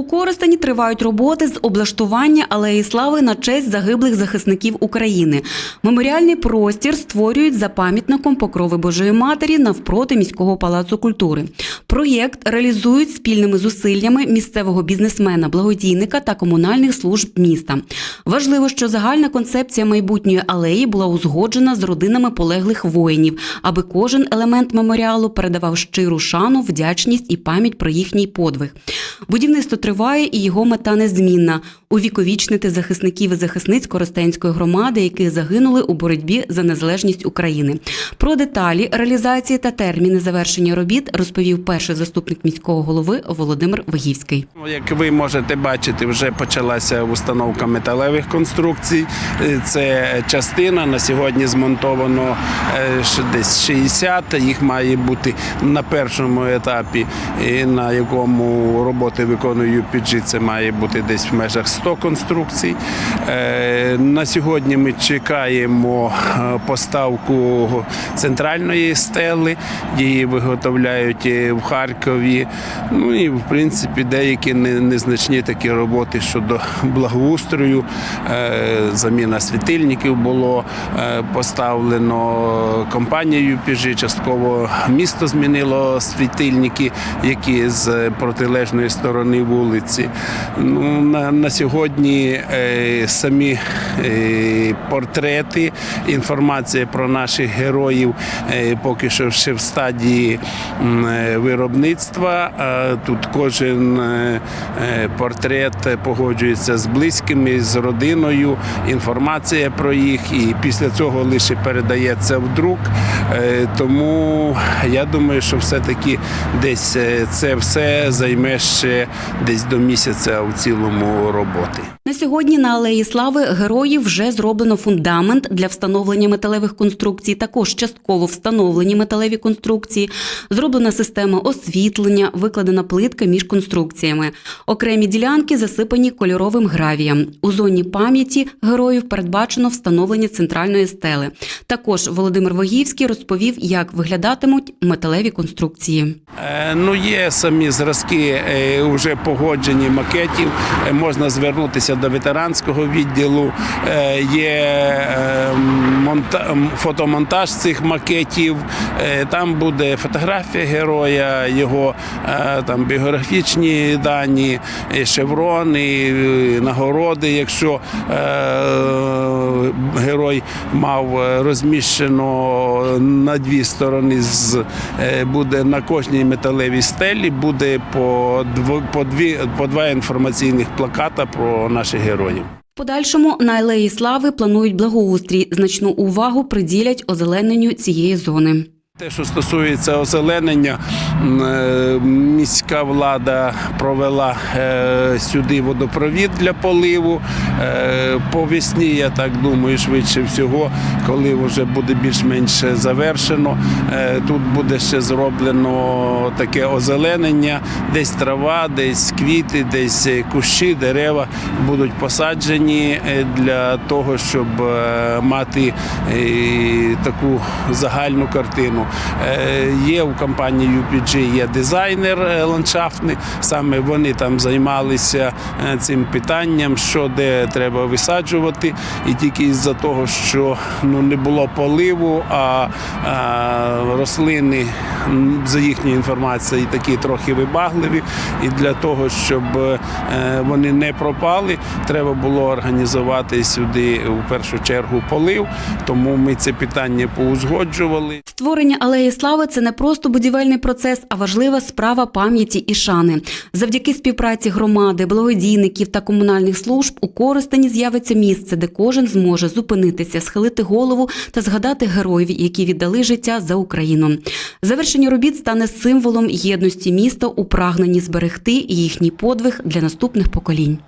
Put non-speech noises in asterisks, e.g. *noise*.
У Коростені тривають роботи з облаштування алеї слави на честь загиблих захисників України. Меморіальний простір створюють за пам'ятником Покрови Божої Матері навпроти міського палацу культури. Проєкт реалізують спільними зусиллями місцевого бізнесмена, благодійника та комунальних служб міста. Важливо, що загальна концепція майбутньої алеї була узгоджена з родинами полеглих воїнів, аби кожен елемент меморіалу передавав щиру шану, вдячність і пам'ять про їхній подвиг. Будівництво триває і його мета незмінна увіковічнити захисників і захисниць Коростенської громади, які загинули у боротьбі за незалежність України. Про деталі реалізації та терміни завершення робіт розповів перший заступник міського голови Володимир Вагівський. Як ви можете бачити, вже почалася установка металевих конструкцій. Е, Це частина на сьогодні змонтовано е, десь 60. Їх має бути на першому етапі, на якому роботи виконує UPG, це має бути десь в межах 100 конструкцій. Е, На сьогодні ми чекаємо е, поставку центральної стели, її виготовляють е, в Харкові. Ну і в принципі деякі незначні такі роботи щодо *laughs* благоустрою. Е, Заміна світильників було е, поставлено компанією UPG, частково місто змінило світильники, які з протилежної сторони вулиці. Ну, на, на сьогодні самі портрети, інформація про наших героїв е, поки що ще в стадії е, виробництва. Е, Тут кожен е, е, портрет погоджується з близькими, з родиною, інформація про їх, і після цього лише передається в друк. Е, Тому я думаю, що все-таки десь е, це все займе ще десь до місяця у цілому роботи. На сьогодні на алеї слави героїв вже зроблено фундамент для встановлення металевих конструкцій. Також частково встановлені металеві конструкції. Зроблена система освітлення, викладена плитка між конструкціями. Окремі ділянки засипані кольоровим гравієм. У зоні пам'яті героїв передбачено встановлення центральної стели. Також Володимир Вогівський розповів, як виглядатимуть металеві конструкції. Е, Ну, є самі зразки е, вже погоджені макетів. Е, Можна звернутися до ветеранського відділу. Е, Є е, фотомонтаж цих макетів. Е, Там буде фотографія героя, його там біографічні дані, е, шеврони, е, нагороди. Якщо герой мав розміщено на дві сторони, з, буде на кожній металевій стелі буде по, дві, по два інформаційних плаката про наших героїв. Подальшому на алеї слави планують благоустрій. Значну увагу приділять озелененню цієї зони. Те, що стосується озеленення, е, міська влада провела е, сюди водопровід для поливу. Е, По весні, я так думаю, швидше всього, коли вже буде більш-менш завершено, тут буде ще зроблено таке озеленення, десь трава, десь квіти, десь кущі, дерева будуть посаджені для того, щоб мати таку загальну картину. Е, Є у компанії UPG є дизайнер е, ландшафтний. Саме вони там займалися е, цим питанням, що де треба висаджувати. І тільки із-за того, що ну не було поливу, а, а рослини за їхньою інформацією такі трохи вибагливі. І для того, щоб е, вони не пропали, треба було організувати сюди в першу чергу полив. Тому ми це питання поузгоджували. Створення алеї слави це не просто будівельний процес, а важлива справа пам'яті і шани. Завдяки співпраці громади, благодійників та комунальних служб у Коростені з'явиться місце, де кожен зможе зупинитися, схилити голову та згадати героїв, які віддали життя за Україну. Завершення робіт стане символом єдності міста у прагненні зберегти їхній подвиг для наступних поколінь.